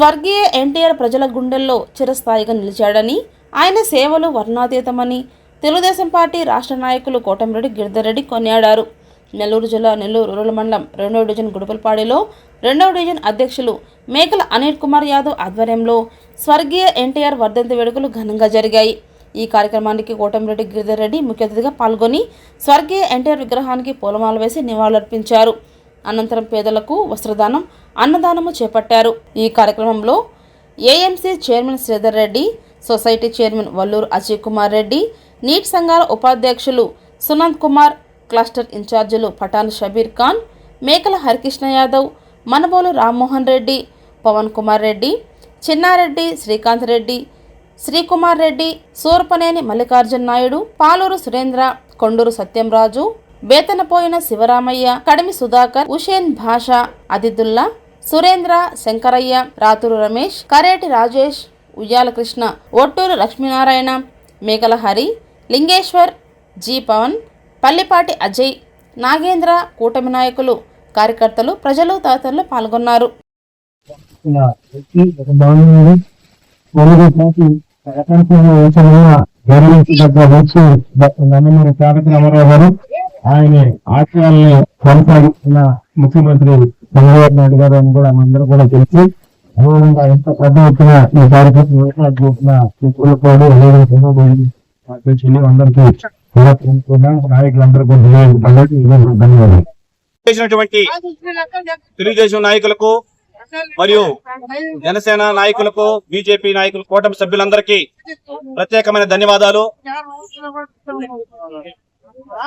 స్వర్గీయ ఎన్టీఆర్ ప్రజల గుండెల్లో చిరస్థాయిగా నిలిచాడని ఆయన సేవలు వర్ణాతీతమని తెలుగుదేశం పార్టీ రాష్ట్ర నాయకులు కోటమిరెడ్డి గిరిధర్రెడ్డి కొనియాడారు. నెల్లూరు జిల్లా నెల్లూరు రూరల్ మండలం రెండవ డివిజన్ గుడుపల్పాడిలో రెండవ డివిజన్ అధ్యక్షులు మేకల అనిల్ కుమార్ యాదవ్ ఆధ్వర్యంలో స్వర్గీయ ఎన్టీఆర్ వర్ధంతి వేడుకలు ఘనంగా జరిగాయి. ఈ కార్యక్రమానికి కోటమిరెడ్డి గిరిధర్రెడ్డి ముఖ్య అతిథిగా పాల్గొని స్వర్గీయ ఎన్టీఆర్ విగ్రహానికి పూలమాల వేసి నివాళులర్పించారు. అనంతరం పేదలకు వస్త్రదానం అన్నదానము చేపట్టారు. ఈ కార్యక్రమంలో AMC chairman Sridhar Reddy society chairman Valluru Ajay Kumar Reddy neat సంఘాల ఉపాధ్యక్షులు సునంద్ కుమార్ క్లస్టర్ ఇన్ఛార్జీలు పఠాన్ షబీర్ ఖాన్ మేకల హరికృష్ణ యాదవ్ మనబోలు రామ్మోహన్ రెడ్డి పవన్ కుమార్ రెడ్డి చిన్నారెడ్డి శ్రీకాంత్ రెడ్డి శ్రీకుమార్ రెడ్డి సూర్పనేని మల్లికార్జున నాయుడు పాలూరు సురేంద్ర కొండూరు సత్యంరాజు బేతనపోయిన శివరామయ్య కడిమి సుధాకర్ హుషేన్ భాషా అదిదుల్లా సురేంద్ర శంకరయ్య రాతూరు రమేష్ కరేటి రాజేష్ ఉయ్యాల కృష్ణ ఒట్టూరు లక్ష్మీనారాయణ మేకల హరి లింగేశ్వర్ జి పవన్ పల్లిపాటి అజయ్ నాగేంద్ర కూటమి నాయకులు కార్యకర్తలు ప్రజలు తదితరులు పాల్గొన్నారు. గారు. ఆయన ఆశయాల్ని కొనసాగిస్తున్న ముఖ్యమంత్రి చంద్రబాబు నాయుడు గారు అని కూడా మనందరూ కూడా తెలిసి. అదేవిధంగా ఎంత పెద్ద ఎత్తున ఈ కార్యక్రమం ఏర్పాటు చేసిన మిత్రులతోడు అదేవిధంగా పార్టీ చెల్లి అందరికీ నాయకులందరూ ధన్యవాదాలు. చేసినటువంటి తెలుగుదేశం నాయకులకు మరియు జనసేన నాయకులకు బీజేపీ నాయకులు కూటమి సభ్యులందరికీ ప్రత్యేకమైన ధన్యవాదాలు.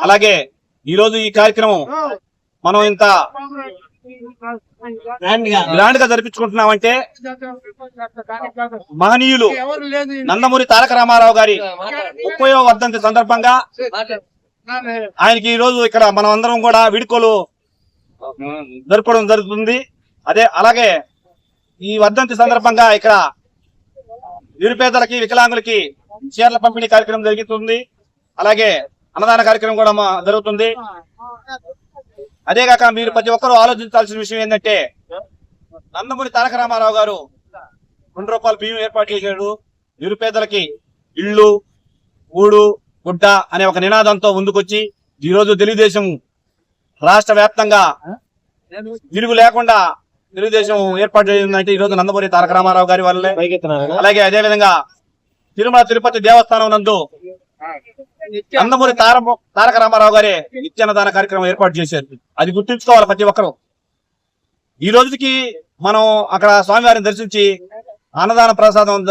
అలాగే ఈ రోజు ఈ కార్యక్రమం మనం ఇంత గ్రాండ్గా జరిపించుకుంటున్నామంటే మహనీయులు నందమూరి తారక రామారావు గారి ముప్పయో వర్ధంతి సందర్భంగా ఆయనకి ఈ రోజు ఇక్కడ మనం అందరం కూడా విడుకోలు జరుపుకోవడం జరుగుతుంది. అదే అలాగే ఈ వర్ధంతి సందర్భంగా ఇక్కడ నిరుపేదలకి వికలాంగులకి చీరల పంపిణీ కార్యక్రమం జరుగుతుంది. అలాగే అన్నదాన కార్యక్రమం కూడా మా- జరుగుతుంది. అదే కాక మీరు ప్రతి ఒక్కరూ ఆలోచించాల్సిన విషయం ఏంటంటే నందమూరి తారక రామారావు గారు రెండు రూపాయల బియ్యం ఏర్పాటు చేశాడు. నిరుపేదలకి ఇళ్ళు ఊడు గుడ్డ అనే ఒక నినాదంతో ముందుకొచ్చి ఈ రోజు తెలుగుదేశం రాష్ట్ర వ్యాప్తంగా తిరుగు లేకుండా తెలుగుదేశం ఏర్పాటు చేసిందంటే ఈ రోజు నందమూరి తారక రామారావు గారి వల్లే. అలాగే అదే విధంగా తిరుమల తిరుపతి దేవస్థానం నందు నందమూరి తార తారక రామారావు గారే నిత్యాన్నదాన కార్యక్రమం ఏర్పాటు చేశారు. అది గుర్తుంచుకోవాలి ప్రతి ఒక్కరు. ఈ రోజుకి మనం అక్కడ స్వామివారిని దర్శించి అన్నదాన ప్రసాదం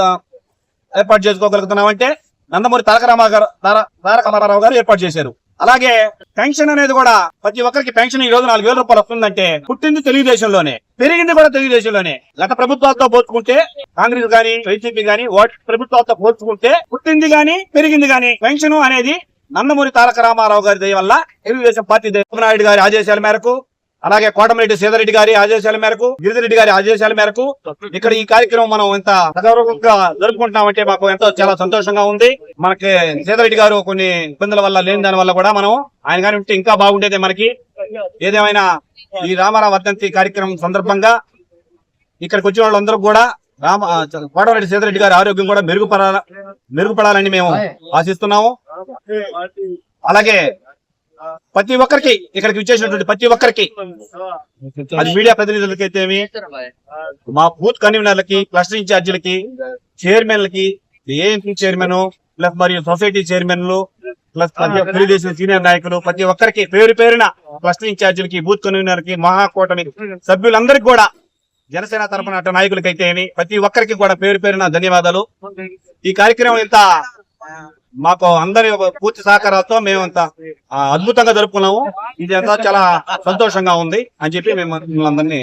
ఏర్పాటు చేసుకోగలుగుతున్నామంటే నందమూరి తారక రామారావు గారు తార- తారక రామారావు గారు ఏర్పాటు చేశారు. అలాగే పెన్షన్ అనేది కూడా ప్రతి ఒక్కరికి పెన్షన్ ఈ రోజు నాలుగు వేల రూపాయలు వస్తుందంటే పుట్టింది తెలుగుదేశంలోనే పెరిగింది కూడా తెలుగుదేశంలోనే. గత ప్రభుత్వాలతో పోల్చుకుంటే కాంగ్రెస్ గానీ వైసీపీ గాని వాటి ప్రభుత్వాలతో పోల్చుకుంటే పుట్టింది గానీ పెరిగింది గానీ పెన్షన్ అనేది నందమూరి తారక రామారావు గారి దయ వల్ల తెలుగుదేశం పార్టీ నాయుడు గారి ఆదేశాల మేరకు అలాగే కోటమిరెడ్డి సీతారెడ్డి గారి ఆదేశాల మేరకు గిరిజరెడ్డి గారి ఆదేశాల మేరకు ఇక్కడ ఈ కార్యక్రమం మనం ఇంత సగౌరవంగా జరుపుకుంటున్నామంటే మాకు ఎంతో చాలా సంతోషంగా ఉంది. మనకి సీతారెడ్డి గారు కొన్ని ఇబ్బందుల వల్ల లేని దాని వల్ల కూడా మనం ఆయన గారి ఉంటే ఇంకా బాగుండేది మనకి. ఏదేమైనా ఈ రామారావు వర్ధంతి కార్యక్రమం సందర్భంగా ఇక్కడికి వచ్చిన వాళ్ళందరూ కూడా రామ కోటమిరెడ్డి సీతారెడ్డి గారి ఆరోగ్యం కూడా మెరుగుపడాల మెరుగుపడాలని మేము ఆశిస్తున్నాము. అలాగే ప్రతి ఒక్కరికి ఇక్కడికి విచ్చేసినటువంటి ప్రతి ఒక్కరికి. అది మీడియా ప్రతినిధులకి అయితేమి మా బూత్ కన్వీనర్లకి క్లస్టర్ ఇన్ఛార్జీలకి చైర్మన్లకి ఏఎంసీ చైర్మన్ ప్లస్ మరియు సొసైటీ చైర్మన్లు ప్లస్ తెలుగుదేశం సీనియర్ నాయకులు ప్రతి ఒక్కరికి పేరు పేరున క్లస్టర్ ఇన్ఛార్జీలకి బూత్ కన్వీనర్కి మహాకూటమి సభ్యులందరికీ కూడా జనసేన తరపున అటు నాయకులకి అయితేమి ప్రతి ఒక్కరికి కూడా పేరు పేరున ధన్యవాదాలు. ఈ కార్యక్రమం ఇంత మాకు అందరి పూర్తి సహకారాలతో మేము అద్భుతంగా జరుపుకున్నాము. ఇది అంతా చాలా సంతోషంగా ఉంది అని చెప్పి మేము మిమ్మల్ని అందరినీ